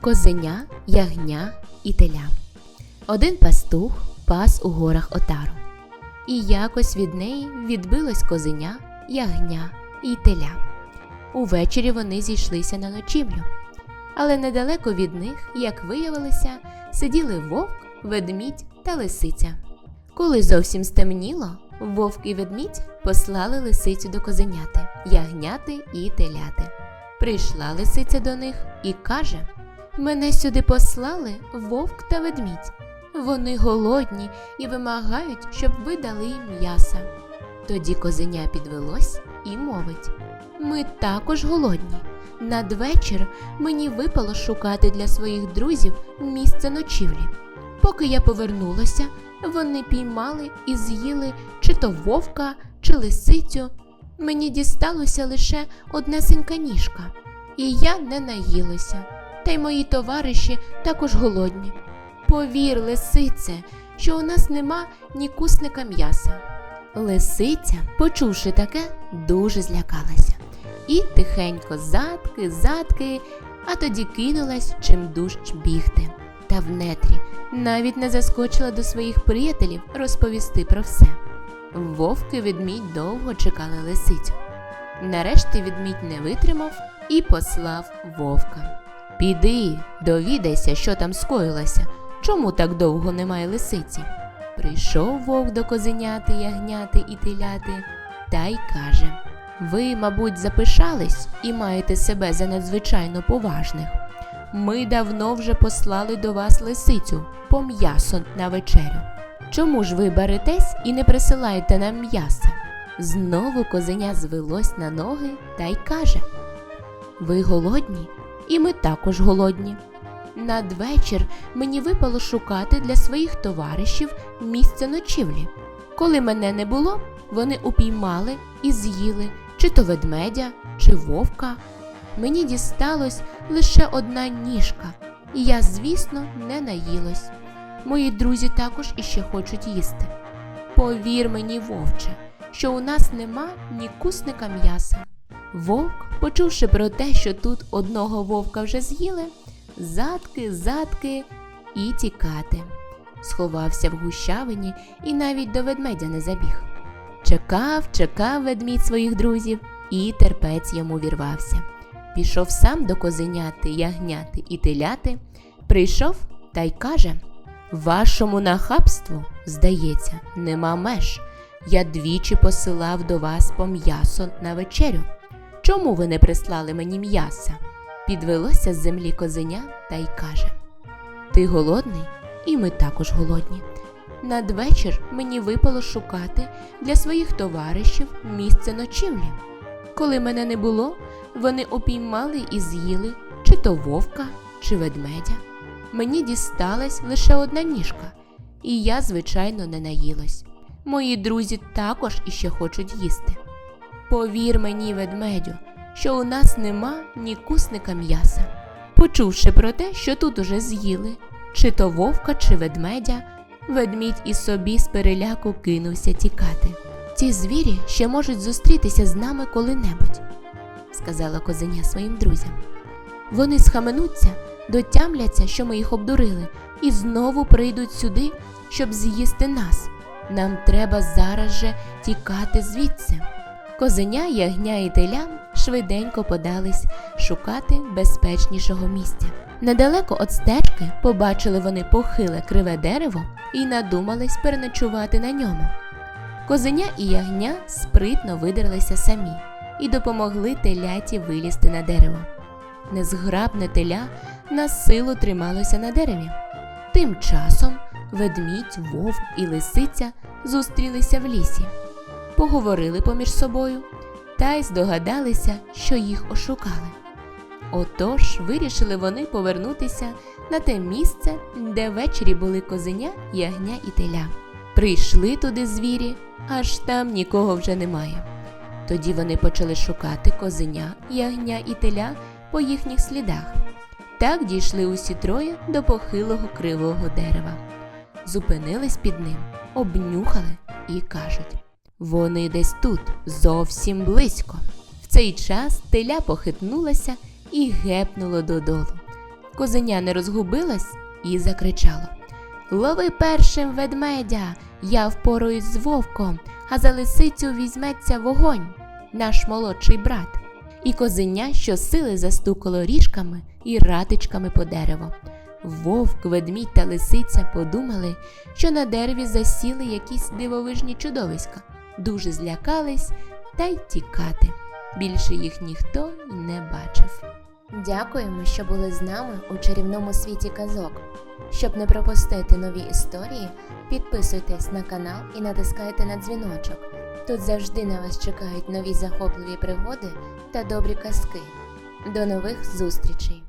Козеня, ягня і теля. Один пастух пас у горах отару. І якось від неї відбилось козеня, ягня і теля. Увечері вони зійшлися на ночівлю. Але недалеко від них, як виявилося, сиділи вовк, ведмідь та лисиця. Коли зовсім стемніло, вовк і ведмідь послали лисицю до козеняти, ягняти і теляти. Прийшла лисиця до них і каже: Мене сюди послали вовк та ведмідь. Вони голодні і вимагають, щоб ви дали їм м'яса. Тоді козеня підвелось і мовить: Ми також голодні. Надвечір мені випало шукати для своїх друзів місце ночівлі. Поки я повернулася, вони піймали і з'їли чи то вовка, чи лисицю. Мені дісталося лише однесенька ніжка, і я не наїлася, та й мої товариші також голодні. Повір, лисице, що у нас нема ні кусника м'яса. Лисиця, почувши таке, дуже злякалася і тихенько задки, задки, а тоді кинулась чим дужч бігти. Та в нетрі навіть не заскочила до своїх приятелів розповісти про все. Вовк і ведмідь довго чекали лисицю. Нарешті ведмідь не витримав і послав вовка. Піди, довідайся, що там скоїлося, чому так довго немає лисиці. Прийшов вовк до козеняти, ягняти і теляти, та й каже: Ви, мабуть, запишались і маєте себе за надзвичайно поважних. Ми давно вже послали до вас лисицю по м'ясо на вечерю. Чому ж ви беретесь і не присилаєте нам м'яса? Знову козеня звелось на ноги та й каже: Ви голодні, і ми також голодні. Надвечір мені випало шукати для своїх товаришів місце ночівлі. Коли мене не було, вони упіймали і з'їли чи то ведмедя, чи вовка. Мені дісталось лише одна ніжка, і я, звісно, не наїлась. Мої друзі також іще хочуть їсти. Повір мені, вовче, що у нас нема ні кусника м'яса. Вовк, почувши про те, що тут одного вовка вже з'їли, задки, задки і тікати. Сховався в гущавині і навіть до ведмедя не забіг. Чекав, чекав ведмідь своїх друзів, і терпець йому вірвався. Пішов сам до козеняти, ягняти і теляти, прийшов та й каже: Вашому нахабству, здається, нема меж. Я двічі посилав до вас по м'ясо на вечерю. Чому ви не прислали мені м'яса? Підвелося з землі козеня та й каже: Ти голодний, і ми також голодні. Надвечір мені випало шукати для своїх товаришів місце ночівлі. Коли мене не було, вони опіймали і з'їли чи то вовка, чи ведмедя. Мені дісталась лише одна ніжка, і я, звичайно, не наїлась. Мої друзі також іще хочуть їсти. Повір мені, ведмедю, що у нас нема ні кусника м'яса. Почувши про те, що тут уже з'їли, чи то вовка, чи ведмедя, ведмідь і собі з переляку кинувся тікати. Ці звірі ще можуть зустрітися з нами коли-небудь, сказала козеня своїм друзям. Вони схаменуться, дотямляться, що ми їх обдурили, і знову прийдуть сюди, щоб з'їсти нас. Нам треба зараз же тікати звідси. Козеня, ягня і теля швиденько подались шукати безпечнішого місця. Недалеко від стежки побачили вони похиле криве дерево і надумались переночувати на ньому. Козеня і ягня спритно видерлися самі і допомогли теляті вилізти на дерево. Незграбне теля на силу трималося на дереві. Тим часом ведмідь, вовк і лисиця зустрілися в лісі, поговорили поміж собою та й здогадалися, що їх ошукали. Отож вирішили вони повернутися на те місце, де ввечері були козеня, ягня і теля. Прийшли туди звірі, аж там нікого вже немає. Тоді вони почали шукати козеня, ягня і теля по їхніх слідах. Так дійшли усі троє до похилого кривого дерева. Зупинились під ним, обнюхали і кажуть: вони десь тут, зовсім близько. В цей час теля похитнулася і гепнуло додолу. Козеня не розгубилась і закричало Лови першим ведмедя, я впораюсь з вовком, а за лисицю візьметься вогонь, наш молодший брат. І козеня щосили застукало ріжками і ратичками по дереву. Вовк, ведмідь та лисиця подумали, що на дереві засіли якісь дивовижні чудовиська, дуже злякались та й тікати. Більше їх ніхто не бачив. Дякуємо, що були з нами у чарівному світі казок. Щоб не пропустити нові історії, підписуйтесь на канал і натискайте на дзвіночок. Тут завжди на вас чекають нові захопливі пригоди та добрі казки. До нових зустрічей!